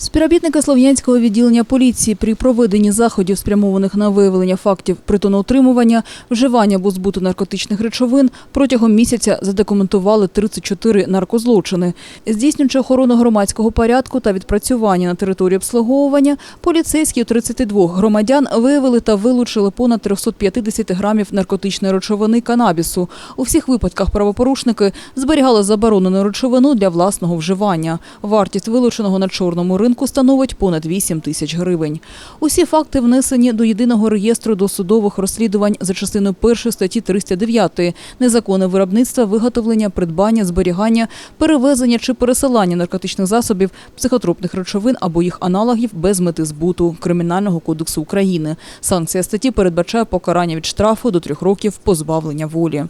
Співробітники Слов'янського відділення поліції при проведенні заходів, спрямованих на виявлення фактів притоноутримування, вживання або збуту наркотичних речовин, протягом місяця задокументували 34 наркозлочини. Здійснюючи охорону громадського порядку та відпрацювання на території обслуговування, поліцейські у 32 громадян виявили та вилучили понад 350 грамів наркотичної речовини канабісу. У всіх випадках правопорушники зберігали заборонену речовину для власного вживання. Вартість вилученого на чорному ринку становить понад 8 тисяч гривень. Усі факти внесені до єдиного реєстру досудових розслідувань за частиною 1 статті 309 незаконне виробництво, виготовлення, придбання, зберігання, перевезення чи пересилання наркотичних засобів, психотропних речовин або їх аналогів без мети збуту Кримінального кодексу України. Санкція статті передбачає покарання від штрафу до трьох років позбавлення волі.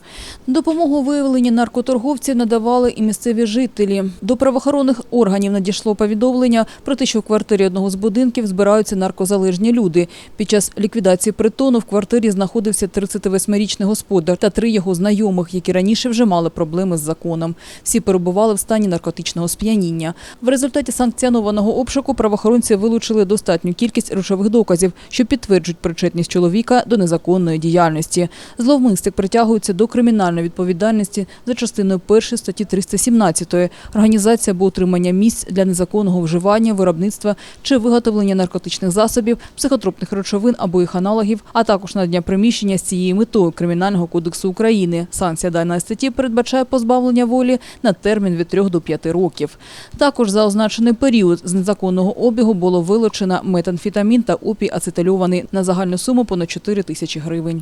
Допомогу у виявленні наркоторговців надавали і місцеві жителі. До правоохоронних органів надійшло повідомлення про те, що в квартирі одного з будинків збираються наркозалежні люди. Під час ліквідації притону в квартирі знаходився 38-річний господар та три його знайомих, які раніше вже мали проблеми з законом. Всі перебували в стані наркотичного сп'яніння. В результаті санкціонованого обшуку правоохоронці вилучили достатню кількість речових доказів, що підтверджують причетність чоловіка до незаконної діяльності. Зловмисник притягується до кримінальної відповідальності за частиною 1 статті 317 організація або утримання місць для незаконного вживання, виробництва чи виготовлення наркотичних засобів, психотропних речовин або їх аналогів, а також надання приміщення з цією метою Кримінального кодексу України. Санкція даної статті передбачає позбавлення волі на термін від 3 до 5 років. Також за означений період з незаконного обігу було вилучено метамфетамін та опій ацетильований на загальну суму понад 4 тисячі гривень.